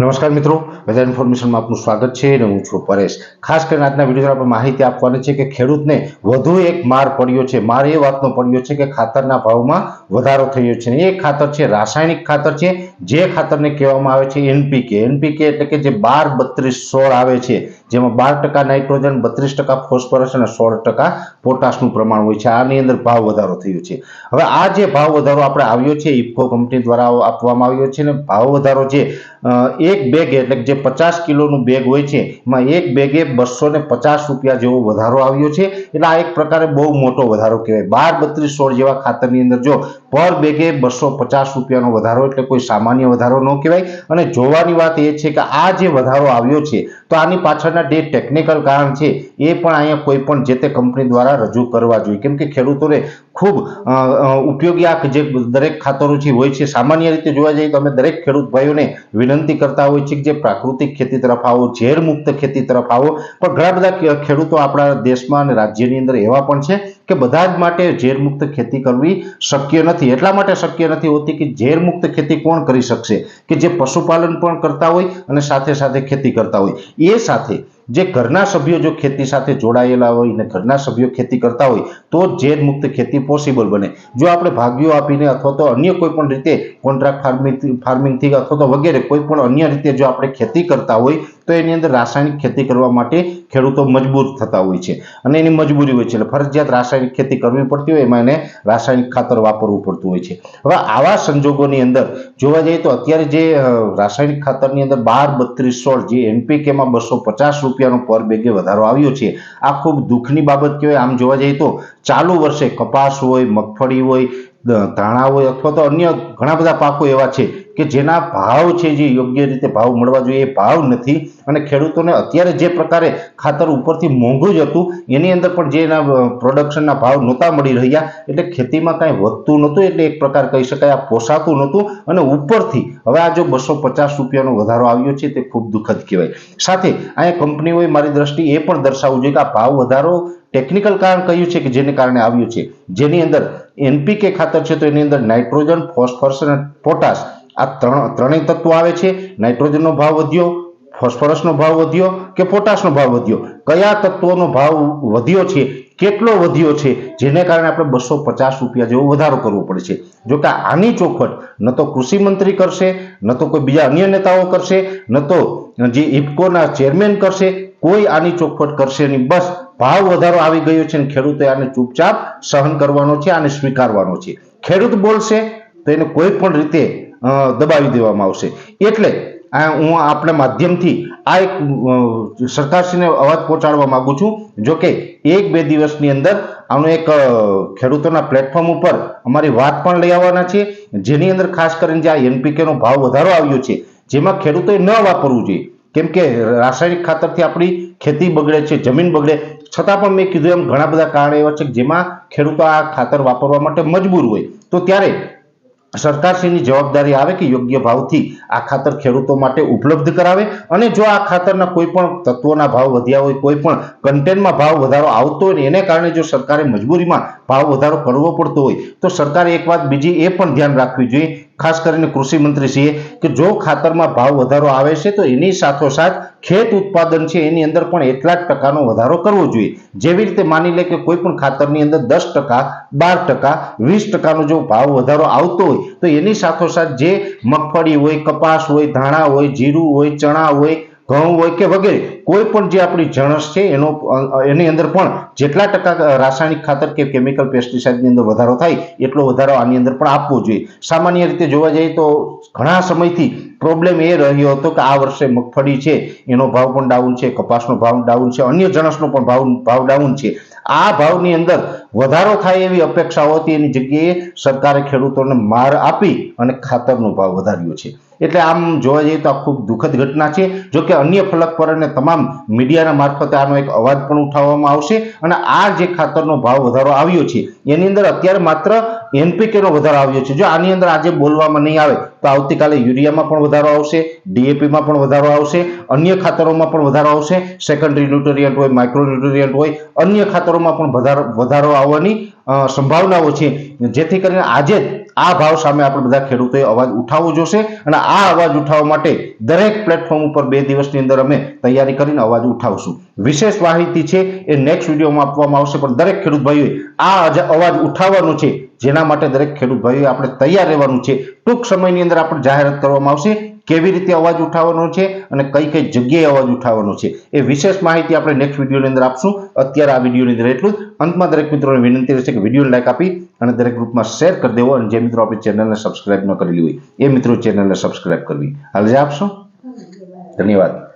નમસ્કાર મિત્રો વેધર ઇન્ફોર્મેશનમાં આપનું સ્વાગત છે અને હું છું પરેશ. ખાસ કરીને આજના વીડિયો આપણે માહિતી આપવાની છે કે ખેડૂતને વધુ એક માર પડ્યો છે. માર એ વાતનો પડ્યો છે કે ખાતરના ભાવમાં વધારો થયો છે. એ ખાતર છે, રાસાયણિક ખાતર છે, જે ખાતરને કહેવામાં આવે છે એનપીકે એનપીકે એટલે કે જે બાર બત્રીસ સોળ આવે છે. જેમાં બાર ટકા નાઇટ્રોજન, બત્રીસ ટકા ફોસ્ફરસ અને સોળ ટકા પોટાશનું પ્રમાણ હોય છે. આની અંદર ભાવ વધારો થયો છે. હવે આ જે ભાવ વધારો આપણે આવ્યો છે, ઇફકો કંપની દ્વારા આપવામાં આવ્યો છે ને ભાવ વધારો જે એક બેગ એટલે જે પચાસ કિલોનું બેગ હોય છે, એમાં એક બેગે બસો ને પચાસ રૂપિયા જેવો વધારો આવ્યો છે. એટલે આ એક પ્રકારે બહુ મોટો વધારો કહેવાય. બાર, બત્રીસ, સોળ જેવા ખાતરની અંદર જો પર બેગે બસો પચાસ રૂપિયાનો વધારો એટલે કોઈ સામાન્ય વધારો ન કહેવાય. અને જોવાની વાત એ છે કે આ જે વધારો આવ્યો છે તો આની પાછળના જે ટેકનિકલ કારણ છે, એ પણ અહીંયા કોઈ પણ જે તે કંપની દ્વારા રજૂ કરવા જોઈએ. કેમ કે ખેડૂતોને ખૂબ ઉપયોગી આ જે દરેક ખાતરો છે હોય છે, સામાન્ય રીતે જોવા જઈએ તો અમે દરેક ખેડૂત ભાઈઓને વિનંતી કરતા હોય છે કે જે પ્રાકૃતિક ખેતી તરફ આવો, ઝેર મુક્ત ખેતી તરફ આવો. પણ ઘણા બધા ખેડૂતો આપણા દેશમાં અને રાજ્યની અંદર એવા પણ છે કે બધા જ માટે ઝેરમુક્ત ખેતી કરવી શક્ય નથી. એટલા માટે શક્ય નથી હોતી કે ઝેરમુક્ત ખેતી કોણ કરી શકશે? કે જે પશુપાલન પણ કરતા હોય અને સાથે સાથે ખેતી કરતા હોય. એ સાથે જે ઘરના સભ્યો જો ખેતી સાથે જોડાયેલા હોય અને ઘરના સભ્યો ખેતી કરતા હોય, તો ઝેર મુક્ત ખેતી પોસિબલ બને. જો આપણે ભાગ્યો આપીને અથવા તો અન્ય કોઈ પણ રીતે કોન્ટ્રાક્ટ ફાર્મિંગ ફાર્મિંગથી અથવા તો વગેરે કોઈ પણ અન્ય રીતે જો આપણે ખેતી કરતા હોય, તો એની અંદર રાસાયણિક ખેતી કરવા માટે ખેડૂતો મજબૂર થતા હોય છે. અને એની મજબૂરી હોય છે એટલે ફરજિયાત રાસાયણિક ખેતી કરવી પડતી હોય, એમાં એને રાસાયણિક ખાતર વાપરવું પડતું હોય છે. હવે આવા સંજોગોની અંદર જોવા જઈએ તો અત્યારે જે રાસાયણિક ખાતરની અંદર બાર બત્રીસ સોળ, જે એનપીકેમાં બસો પચાસ રૂપિયાનો પર બેગે વધારો આવ્યો છે. આ ખૂબ દુઃખની બાબત કહેવાય. આમ જોવા જઈએ તો ચાલુ વર્ષે કપાસ હોય, મગફળી હોય ધાણા હોય અથવા તો અન્ય ઘણા બધા પાકો એવા છે કે જેના ભાવ છે જે યોગ્ય રીતે ભાવ મળવા જોઈએ એ ભાવ નથી. અને ખેડૂતોને અત્યારે જે પ્રકારે ખાતર ઉપરથી મોંઘું જ હતું, એની અંદર પણ જે એના પ્રોડક્શનના ભાવ નહોતા મળી રહ્યા, એટલે ખેતીમાં કાંઈ વધતું નહોતું, એટલે એક પ્રકાર કહી શકાય આ પોસાતું નહોતું. અને ઉપરથી હવે આ જો બસો પચાસ રૂપિયાનો વધારો આવ્યો છે, તે ખૂબ દુઃખદ કહેવાય. સાથે અહીંયા કંપનીઓએ મારી દ્રષ્ટિએ એ પણ દર્શાવવું જોઈએ કે આ ભાવ વધારો ટેકનિકલ કારણ કયું છે કે જેને કારણે આવ્યું છે. જેની અંદર એનપીકે ખાતર છે, તો એની અંદર નાઇટ્રોજન, ફોસ્ફરસ અને પોટાશ આ ત્રણ ત્રણેય તત્વો આવે છે. નાઇટ્રોજનનો ભાવ વધ્યો, ફોસ્ફરસનો ભાવ વધ્યો કે પોટાશનો ભાવ વધ્યો? કયા તત્વોનો ભાવ વધ્યો છે? કેટલો વધ્યો છે? જેને કારણે આપણે બસો પચાસ રૂપિયા જેવો વધારો કરવો પડે છે. જો કે આની ચોખવટ ન તો કૃષિ મંત્રી કરશે, ન તો કોઈ બીજા અન્ય નેતાઓ કરશે, ન તો જે ઇફકોના ચેરમેન કરશે, કોઈ આની ચોખવટ કરશે નહીં. બસ ભાવ વધારો આવી ગયો છે અને ખેડૂતે આને ચૂપચાપ સહન કરવાનો છે, આને સ્વીકારવાનો છે. ખેડૂત બોલશે તો એને કોઈ પણ રીતે દબાવી દેવામાં આવશે. એટલે આ હું આપણા માધ્યમથી આ એક સરકારશ્રીને અવાજ પહોંચાડવા માંગુ છું. જો કે એક બે દિવસની અંદર આનો એક ખેડૂતોના પ્લેટફોર્મ ઉપર અમારી વાત પણ લઈ આવવાના છે. જેની અંદર ખાસ કરીને જે આ એનપીકેનો ભાવ વધારો આવ્યો છે, જેમાં ખેડૂતોએ ન વાપરવું જોઈએ. કેમ કે રાસાયણિક ખાતરથી આપણી ખેતી બગડે છે, જમીન બગડે. છતાં પણ મેં કીધું એમ ઘણા બધા કારણ એવા છે જેમાં ખેડૂતો આ ખાતર વાપરવા માટે મજબૂર હોય. તો ત્યારે સરકારશ્રીની જવાબદારી આવે કે યોગ્ય ભાવથી આ ખાતર ખેડૂતો માટે ઉપલબ્ધ કરાવે? અને જો આ ખાતરના કોઈ પણ તત્વોના ભાવ વધ્યા હોય કોઈ પણ કન્ટેન્ટમાં ભાવ વધારો આવતો હોય એને કારણે જો સરકારે મજબૂરીમાં ભાવ વધારો કરવો પડતો હોય, તો સરકારે એક વાત બીજી એ પણ ધ્યાન રાખવી જોઈએ ખાસ કરીને કૃષિ મંત્રીશ્રીએ કે જો ખાતરમાં ભાવ વધારો આવે છે, તો એની સાથોસાથ ખેત ઉત્પાદન છે, એની અંદર પણ એટલા જ ટકાનો વધારો કરવો જોઈએ. જેવી રીતે માની લે કે કોઈ પણ ખાતરની અંદર દસ ટકા, બાર ટકા, વીસ ટકાનો જો ભાવ વધારો આવતો હોય, તો એની સાથોસાથ જે મગફળી હોય, કપાસ હોય, ધાણા હોય, જીરું હોય, ચણા હોય ઘઉં હોય કે વગેરે, કોઈ પણ જે આપણી જણસ છે, એનો, એની અંદર પણ જેટલા ટકા રાસાયણિક ખાતર કે કેમિકલ પેસ્ટિસાઇડની અંદર વધારો થાય, એટલો વધારો આની અંદર પણ આપવો જોઈએ. સામાન્ય રીતે જોવા જઈએ તો ઘણા સમયથી પ્રોબ્લેમ એ રહ્યો હતો કે આ વર્ષે મગફળી છે, એનો ભાવ પણ ડાઉન છે, કપાસનો ભાવ ડાઉન છે, અન્ય જણસનો પણ ભાવ ભાવ ડાઉન છે. આ ભાવની અંદર વધારો થાય એવી અપેક્ષાઓ હતી, એની જગ્યાએ સરકારે ખેડૂતોને માર આપી અને ખાતરનો ભાવ વધાર્યો છે. એટલે આમ જોવા જઈએ તો આ ખૂબ દુઃખદ ઘટના છે. જો કે અન્ય ફલક પર અને તમામ મીડિયાના મારફતે આનો એક અવાજ પણ ઉઠાવવામાં આવશે અને આ જે ખાતરનો ભાવ વધારો આવ્યો છે, એની અંદર અત્યારે માત્ર એનપીકેનો વધારો આવ્યો છે. જો આની અંદર આજે બોલવામાં નહીં આવે તો આવતીકાલે યુરિયામાં પણ વધારો આવશે, ડીએપીમાં પણ વધારો આવશે, અન્ય ખાતરોમાં પણ વધારો આવશે સેકન્ડરી ન્યુટ્રિયન્ટ હોય માઇક્રો ન્યુટ્રિયન્ટ હોય, અન્ય ખાતરોમાં પણ વધારો વધારો આવવાની સંભાવનાઓ છે. જેથી કરીને આજે જ આ ભાવ સામે આપણે બધા ખેડૂતોએ અવાજ ઉઠાવવો જોશે અને આ અવાજ ઉઠાવવા માટે દરેક પ્લેટફોર્મ ઉપર બે દિવસની અંદર અમે તૈયારી કરીને અવાજ ઉઠાવશું. વિશેષ માહિતી છે એ નેક્સ્ટ વિડીયોમાં આપવામાં આવશે, પણ દરેક ખેડૂત ભાઈઓએ આ અવાજ ઉઠાવવાનો છે, જેના માટે દરેક ખેડૂત ભાઈઓએ આપણે તૈયાર રહેવાનું છે. ટૂંક સમયની અંદર આપણે જાહેરાત કરવામાં આવશે. કેવી રીતે અવાજ ઉઠાવવાનો છે અને કઈ કઈ જગ્યાએ અવાજ ઉઠાવવાનો છે એ વિશેષ માહિતી આપણે નેક્સ્ટ વિડીયોની અંદર આપશું. અત્યારે આ વિડીયોની અંદર એટલું જ. અંતમાં દરેક મિત્રોને વિનંતી રહેશે કે વિડીયોને લાઈક આપી અને દરેક ગ્રુપમાં શેર કરી દેવો અને જે મિત્રો આપણી ચેનલને સબસ્ક્રાઇબ ન કરેલી હોય એ મિત્રો ચેનલને સબસ્ક્રાઇબ કરવી. હાલ જે આપશો? ધન્યવાદ.